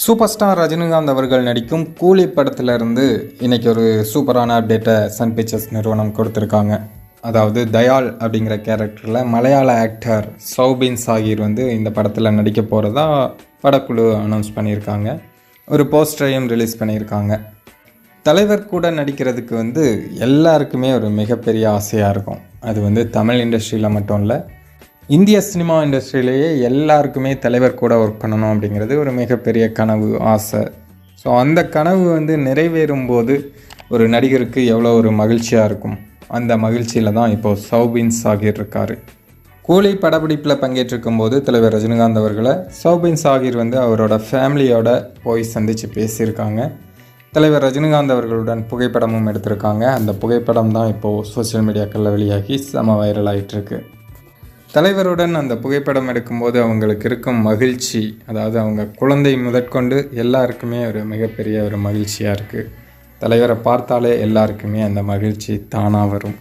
Super star Rajinikanth அவர்கள் நடிக்கும் கூலி படத்திலிருந்து இன்னைக்கு ஒரு சூப்பரான அப்டேட்டை சன் பிக்சர்ஸ் நிறுவனம் கொடுத்துருக்காங்க. அதாவது தயால் அப்படிங்கிற கேரக்டரில் மலையாள ஆக்டர் சௌபின் சாகிர் வந்து இந்த படத்தில் நடிக்க போகிறதா படக்குழு அனௌன்ஸ் பண்ணியிருக்காங்க. ஒரு போஸ்டரையும் ரிலீஸ் பண்ணியிருக்காங்க. தலைவர் கூட நடிக்கிறதுக்கு வந்து எல்லாருக்குமே ஒரு மிகப்பெரிய ஆசையாக இருக்கும். அது வந்து தமிழ் இண்டஸ்ட்ரியில் மட்டும் இல்லை இந்திய சினிமா இண்டஸ்ட்ரியிலேயே எல்லாருக்குமே தலைவர் கூட ஒர்க் பண்ணணும் அப்படிங்கிறது ஒரு மிகப்பெரிய கனவு ஆசை. ஸோ அந்த கனவு வந்து நிறைவேறும் போது ஒரு நடிகருக்கு எவ்வளோ ஒரு மகிழ்ச்சியாக இருக்கும். அந்த மகிழ்ச்சியில் தான் இப்போது சௌபின் சாகிர் இருக்கார். கூலி படப்பிடிப்பில் பங்கேற்றிருக்கும் போது தலைவர் ரஜினிகாந்த் அவர்களை சௌபின் சாகிர் வந்து அவரோட ஃபேமிலியோட போய் சந்தித்து பேசியிருக்காங்க. தலைவர் ரஜினிகாந்த் அவர்களுடன் புகைப்படமும் எடுத்திருக்காங்க. அந்த புகைப்படம் தான் இப்போது சோஷியல் மீடியாக்களில் வெளியாகி செம வைரல் ஆகிட்டுருக்கு தலைவருடன் அந்த புகைப்படம் எடுக்கும்போது அவங்களுக்கு இருக்கும் மகிழ்ச்சி அதாவது அவங்க குழந்தை முதற்கொண்டு எல்லாருக்குமே ஒரு மிகப்பெரிய ஒரு மகிழ்ச்சியாக இருக்குது தலைவரை பார்த்தாலே எல்லாருக்குமே அந்த மகிழ்ச்சி தானாக வரும்.